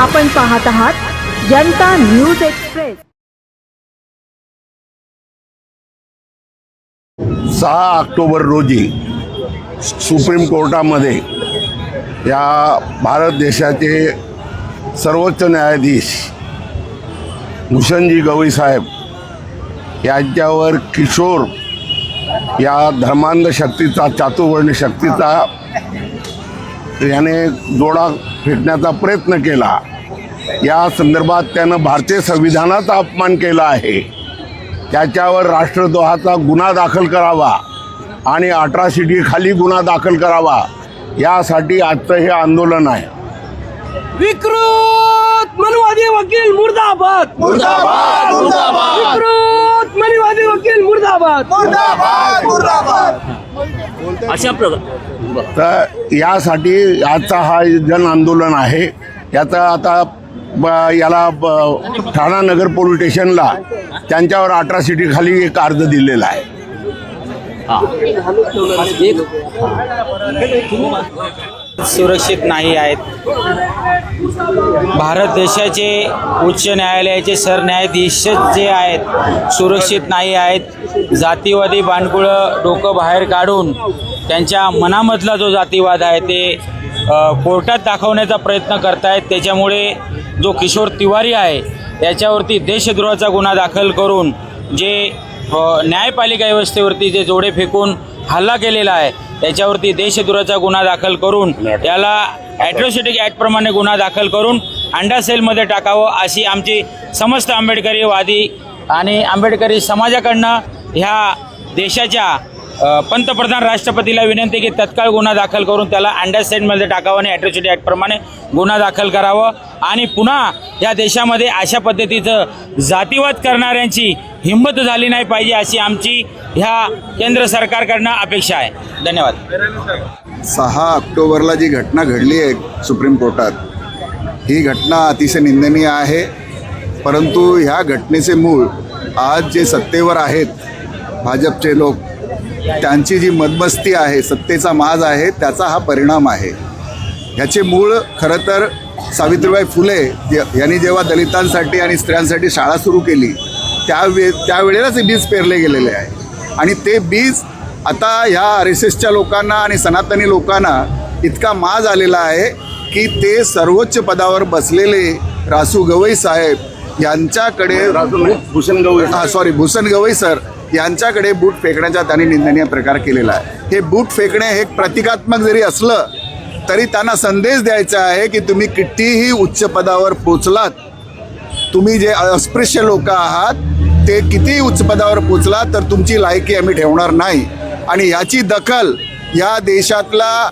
आपण पाहत आहात जनता न्यूज एक्सप्रेस. सहा ऑक्टोबर रोजी सुप्रीम कोर्टामध्ये या भारत देशाचे सर्वोच्च न्यायाधीश भूषणजी गवई साहेब यांच्यावर किशोर या धर्मांध शक्तीचा चातुर्वर्ण शक्तीचा याने जोडा फेकण्याचा प्रयत्न केला. या संदर्भात त्यानं भारतीय संविधानाचा अपमान केला आहे. त्याच्यावर राष्ट्रद्रोहाचा गुन्हा दाखल करावा आणि अट्रॉसिटी खाली गुन्हा दाखल करावा यासाठी आजचं हे आंदोलन आहे. विकृत मनवादी वकील मुर्दाबाद. मुर्दाबाद मुर्दाबाद. विकृत मनवादी वकील मुर्दाबाद. मुर्दाबाद मुर्दाबाद. अशा प्रकार तर यासाठी आजचा हा जन आंदोलन आहे. याचा आता ब याला ब- ठाणा नगर पोलीस स्टेशनला त्यांच्यावर अट्रॉसिटी खाली एक अर्ज दिलेला आहे. सुरक्षित नाही आहेत. भारत देशाचे उच्च न्यायालयाचे सरन्यायाधीशच जे आहेत सुरक्षित नाही आहेत. जातीवादी बांडकुळं डोकं बाहेर काढून त्यांच्या मनामधला जो जातीवाद आहे ते कोर्टात दाखवण्याचा प्रयत्न करतायत. त्याच्यामुळे जो किशोर तिवारी आहे त्याच्यावरती देशद्रोहाचा गुन्हा दाखल करून जे न्यायपालिका व्यवस्थेवरती जे जोडे फेकून हल्ला केलेला आहे त्याच्यावरती देशद्रोहाचा गुन्हा दाखल करून त्याला ॲट्रॉसिटी ॲक्टप्रमाणे गुन्हा दाखल करून अंडा सेलमध्ये टाकावं अशी आमची समस्त आंबेडकरी वादी आणि आंबेडकरी समाजाकडनं ह्या देशाच्या पंतप्रधान राष्ट्रपतीला विनंती की तत्काळ गुन्हा दाखल करून त्याला अंडरस्टँडमध्ये टाकावं आणि ॲट्रॉसिटी ॲक्टप्रमाणे गुन्हा दाखल करावं. आणि पुन्हा या देशामध्ये अशा पद्धतीचं जातीवाद करणाऱ्यांची हिंमत झाली नाही पाहिजे अशी आमची ह्या केंद्र सरकारकडनं अपेक्षा आहे. धन्यवाद. सहा ऑक्टोबरला जी घटना घडली आहे सुप्रीम कोर्टात ही घटना अतिशय निंदनीय आहे. परंतु ह्या घटनेचे मूळ आज जे सत्तेवर आहेत भाजपचे लोक त्यांची जी मदमस्ती आहे सत्तेचा माज आहे त्याचा हा परिणाम आहे. ह्याचे मूळ खरं तर सावित्रीबाई फुले यांनी जेव्हा दलितांसाठी आणि स्त्रियांसाठी शाळा सुरू केली त्यावे त्यावेळेलाच हे बीज पेरले गेलेले आहे. आणि ते बीज आता ह्या आर एस एसच्या लोकांना आणि सनातनी लोकांना इतका माज आलेला आहे की ते सर्वोच्च पदावर बसलेले रासू गवई साहेब यांच्याकडे भूषण गवई हा सॉरी भूषण गवई सर यांच्याकडे बूट फेकण्याचा त्यांनी निंदनीय प्रकार केलेला आहे. हे बूट फेकणे हे एक प्रतिकात्मक जरी असलं तरी त्यांना संदेश द्यायचा आहे की तुम्ही कितीही उच्च पदावर पोचलात तुम्ही जे अस्पृश्य लोक आहात ते किती उच्च पदावर पोचला तर तुमची लायकी आम्ही ठेवणार नाही. आणि याची दखल या देशातला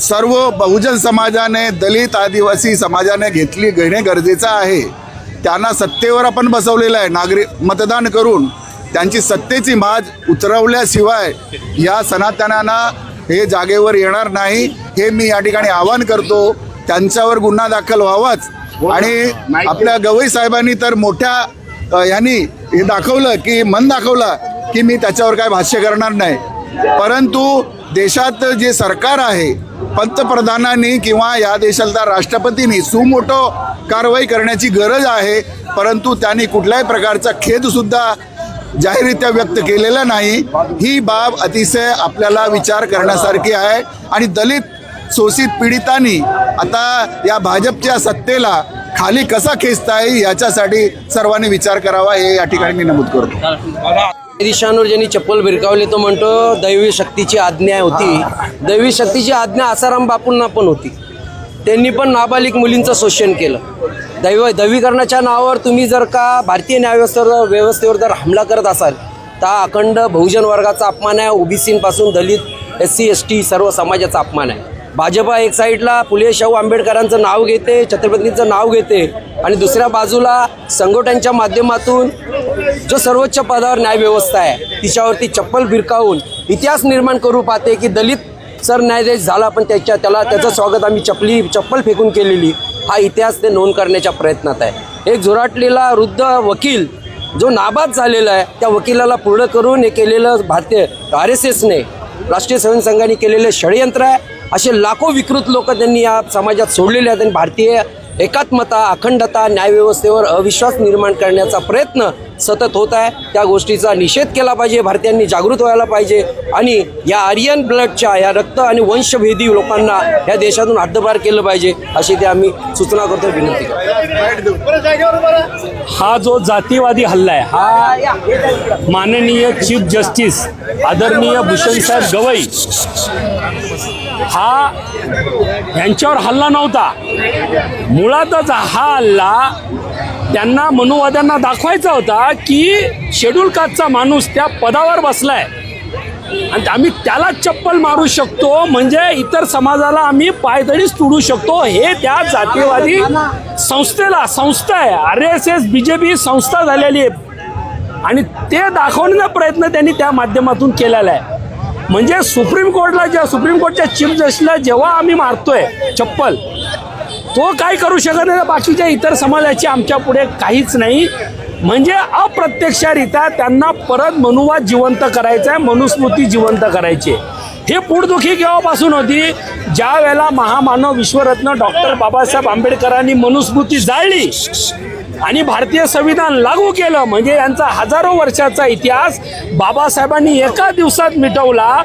सर्व बहुजन समाजाने दलित आदिवासी समाजाने घेतली घेणे गरजेचं आहे. त्यांना सत्तेवर आपण बसवलेलं आहे. नागरिक मतदान करून त्यांची सत्तेची माज उतरवल्याशिवाय या सनातनांना हे जागेवर येणार नाही. हे मी या ठिकाणी आवाहन करतो. त्यांच्यावर गुन्हा दाखल व्हावाच. आणि आपल्या गवई साहेबांनी तर मोठ्या यांनी हे दाखवलं की मन दाखवलं की मी त्याच्यावर काय भाष्य करणार नाही. परंतु देशात जे सरकार आहे पंतप्रधानांनी किंवा या देशातल्या राष्ट्रपतींनी सुमोठं कारवाई करण्याची गरज आहे परंतु त्यांनी कुठल्याही प्रकारचा खेदसुद्धा जाहीररित्या व्यक्त केलेला नाही. ही बाब अतिशय आपल्याला विचार करण्यासारखी आहे आणि दलित शोषित पीडितांनी आता या भाजपच्या सत्तेला खाली कसा खेचता येईल याच्यासाठी सर्वांनी विचार करावा हे या ठिकाणी मी नमूद करतो. दिशांवर ज्यांनी चप्पल भिरकावली तो म्हणतो दैवी शक्तीची आज्ञा होती. दैवी शक्तीची आज्ञा आसाराम बापूंना पण होती. त्यांनी पण नाबालिक मुलींचं शोषण केलं. दैव दैवीकरणाच्या नावावर तुम्ही जर का भारतीय न्यायव्यवस्थेवर व्यवस्थेवर जर हमला करत असाल तर अखंड बहुजन वर्गाचा अपमान आहे. ओबीसीपासून Dalit S C S T सर्व समाजाचा अपमान आहे. भाजपा एक साईडला फुले शाहू आंबेडकरांचं नाव घेते छत्रपतींचं नाव घेते आणि दुसऱ्या बाजूला संघटनांच्या माध्यमातून जो सर्वोच्च पदावर न्यायव्यवस्था आहे तिच्यावरती चप्पल भिरकावून इतिहास निर्माण करू पाहते की दलित सरन्यायाधीश झाला पण त्याच्या त्याला त्याचं स्वागत आम्ही चपली चप्पल फेकून केलेली. हा इतिहास ते नोंद करण्याच्या प्रयत्नात आहे. एक झुराटलेला वृद्ध वकील जो नाबाद झालेला आहे त्या वकिलाला पूर्ण करून हे केलेलं भारतीय आर एस एसने राष्ट्रीय स्वयं संघाने केलेले षडयंत्र आहे. असे लाखो विकृत लोक त्यांनी या समाजात सोडलेले आहेत आणि भारतीय एकात्मता अखंडता न्यायव्यवस्थेवर अविश्वास निर्माण करण्याचा प्रयत्न सतत होत आहे. त्या गोष्टीचा निषेध केला पाहिजे. भारतीयांनी जागृत व्हायला पाहिजे. आणि या आर्यन ब्लडच्या या रक्त आणि वंशभेदी लोकांना या देशातून हद्दपार केलं पाहिजे अशी ते आम्ही सूचना करतो विनंती हा जो जातीवादी हल्ला आहे हा माननीय चीफ जस्टिस आदरणीय भूषणसाहेब गवई हा यांच्यावर हल्ला नव्हता. मुळातच हा हल्ला त्यांना मनुवाद्यांना दाखवायचा होता की शेड्यूल कास्टचा माणूस त्या पदावर बसलाय. आणि आम्ही त्याला चप्पल मारू शकतो म्हणजे इतर समाजाला आम्ही पायदळीच तुडू शकतो. हे त्या जातीवादी संस्थेला संस्था आहे. R S S B J P संस्था झालेली आहे. आणि ते दाखवण्याचा प्रयत्न त्यांनी त्या माध्यमातून केलेला आहे. म्हणजे सुप्रीम कोर्टला जेव्हा सुप्रीम कोर्टच्या चीफ जस्टिसला जेव्हा आम्ही मारतोय चप्पल तो काय करू शकत नाही बाकीच्या इतर समाजाची आमच्या पुढे काहीच नाही. म्हणजे अप्रत्यक्षरित्या त्यांना परत मनुवाद जिवंत करायचा आहे मनुस्मृती जिवंत करायची हे पुढदुखी केव्हापासून होती? ज्या वेळेला महामानव विश्वरत्न डॉक्टर बाबासाहेब आंबेडकरांनी मनुस्मृती जाळली आणि भारतीय संविधान लागू केलं म्हणजे यांचा हजारो वर्षाचा इतिहास बाबासाहेबांनी एका दिवसात मिटवला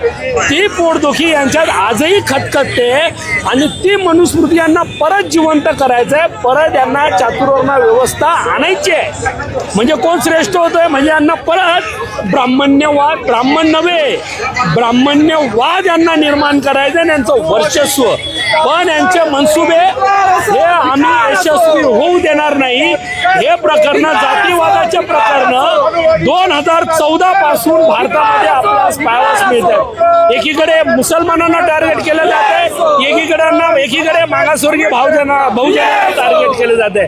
ती पोटदुखी यांच्यात आजही खतखतते आणि ती मनुस्मृती यांना परत जिवंत करायचं आहे परत यांना चातुर्वर्ण व्यवस्था आणायची आहे. म्हणजे कोण श्रेष्ठ होतोय? म्हणजे यांना परत ब्राह्मण्यवाद ब्राह्मण नव्हे ब्राह्मण्यवाद यांना निर्माण करायचं आणि यांचं वर्ष वर्चस्व पण यांचे मनसुबे हे आम्ही यशस्वी होऊ देणार नाही. हे प्रकरण जातीवादाचे प्रकरण दोन हजार चौदा पासून भारतामध्ये आपल्याला पाहावयास मिळतात एकीकडे मुसलमानांना टार्गेट केलं जात आहे एकीकडे एकीकडे मागासवर्गीय भावजना बहुजनांना टार्गेट केलं जात आहे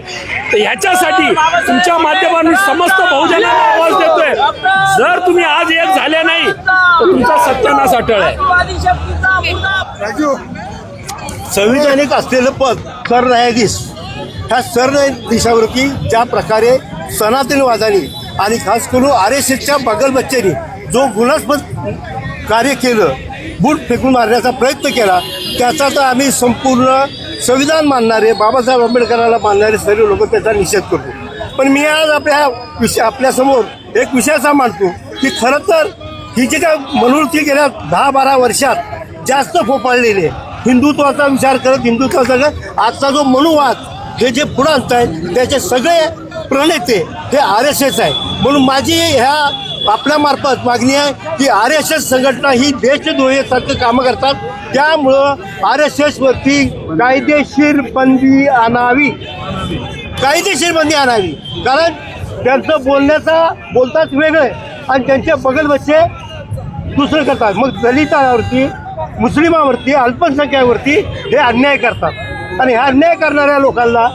तर ह्याच्यासाठी तुमच्या माध्यमातून समस्त बहुजनांना आवाज देतोय. जर तुम्ही आज एक झाले नाही तर तुमचा सत्यानाश अटळ आहे. संविधानिक असलेलं पद सरन्यायाधीश ह्या सरन्यायाधीशावरती ज्या प्रकारे सनातनवादानी आणि खास करून आर एस एसच्या बगलबच्चेनी जो गुणास्पद कार्य केलं बूट फेकून मारण्याचा प्रयत्न केला त्याचा तर आम्ही संपूर्ण संविधान मानणारे बाबासाहेब आंबेडकरांना मानणारे सर्व लोक त्याचा निषेध करतो. पण मी आज आपल्या विषय आपल्यासमोर एक विषय असा मांडतो की खरं तर ही जी काय मनोवृत्ती गेल्या दहा बारा वर्षात जास्त फोपाळलेली आहे. हिंदुत्वाचा विचार करत हिंदुत्वाचा करत आजचा जो मनुवाद हे जे पुढं आणतायत त्याचे सगळे प्रणेते हे आर एस एस आहे. म्हणून माझी ह्या आपल्यामार्फत मागणी आहे की आर एस एस संघटना ही देशद्रोहेसारखं कामं करतात. त्यामुळं आर एस एसवरती कायदेशीर बंदी आणावी. कायदेशीर बंदी आणावी. कारण त्यांचं बोलण्याचा बोलताच वेगळं आणि त्यांचे बगल बच्चे दुसरं करतात. मग दलितावरती मुस्लिमावरती अल्पसंख्यावरती हे अन्याय करतात. आणि ह्या अन्याय करणाऱ्या लोकांना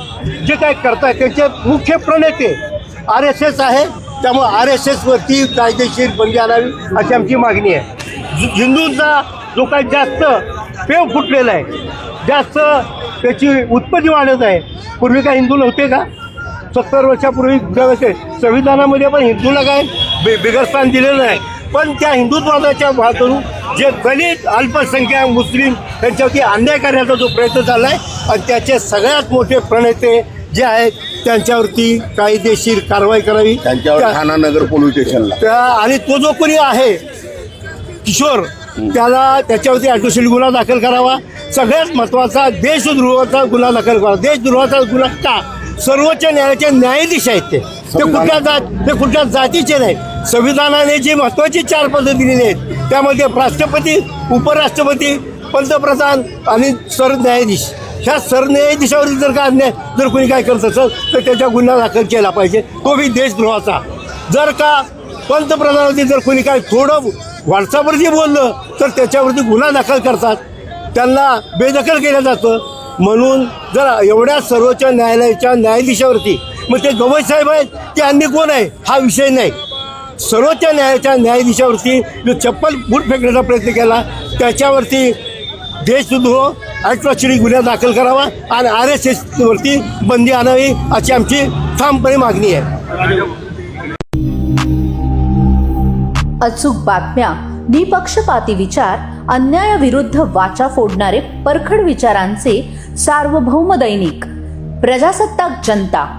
जे काय करतात त्यांचे मुख्य प्रणेते आर एस एस आहे. त्यामुळे आर एस एसवरती कायदेशीर बंदी आणावी अशी आमची मागणी आहे. हिंदूंचा जो काही जास्त पेव फुटलेला आहे जास्त त्याची उत्पत्ती वाढत आहे. पूर्वी काय हिंदू नव्हते का? सत्तर वर्षापूर्वी संविधानामध्ये पण हिंदूला काय बि बिगरस्थान दिलेलं नाही. पण त्या हिंदुत्वादाच्या भागातून जे दलित अल्पसंख्याक मुस्लिम त्यांच्यावरती अन्याय करण्याचा जो प्रयत्न चालला आहे आणि त्याचे सगळ्यात मोठे प्रणेते जे आहेत त्यांच्यावरती कायदेशीर कारवाई करावी. त्यांच्यावर त्या- ठाणा नगर पोलीस स्टेशनला. त्या आणि तो जो कोणी आहे किशोर त्याला त्याच्यावरती ॲटोशील गुन्हा दाखल करावा. सगळ्यात महत्त्वाचा देशद्रोहाचा गुन्हा दाखल करावा. देशद्रोहाचा गुन्हा का? सर्वोच्च न्यायालयाचे न्यायाधीश आहेत ते. कुठल्या जात ते कुठल्या जातीचे नाहीत. संविधानाने जी महत्त्वाची चार पदं दिलेली आहेत त्यामध्ये राष्ट्रपती उपराष्ट्रपती पंतप्रधान आणि सरन्यायाधीश. ह्या सरन्यायाधीशावर जर का अन्याय जर कोणी काय करत असेल तर त्याच्या गुन्हा दाखल केला पाहिजे. तो बी देशद्रोहाचा. जर का पंतप्रधानावरती जर कोणी काय थोडं व्हॉट्सअपवरती बोललं तर त्याच्यावरती गुन्हा दाखल करतात. त्यांना बेदखल केलं जातं. म्हणून जर एवढ्या सर्वोच्च न्यायालयाच्या न्यायाधीशावरती मग ते गवई साहेब आहेत की अन्य कोण आहे? हा विषय नाही. सर्वोच्च न्यायाच्या न्यायाधीशावरती जो चप्पल बूट फेकण्याचा प्रयत्न केला त्याच्यावरती देशद्रोह हो, अट्रॉसिटी गुन्हा दाखल करावा आणि आर एस एसवरती बंदी आणावी अशी आमची ठामपणे मागणी आहे. अचूक बातम्या निपक्षपाती विचार अन्यायाविरुद्ध वाचा फोडणारे परखड विचारांचे सार्वभौम दैनिक प्रजासत्ताक जनता.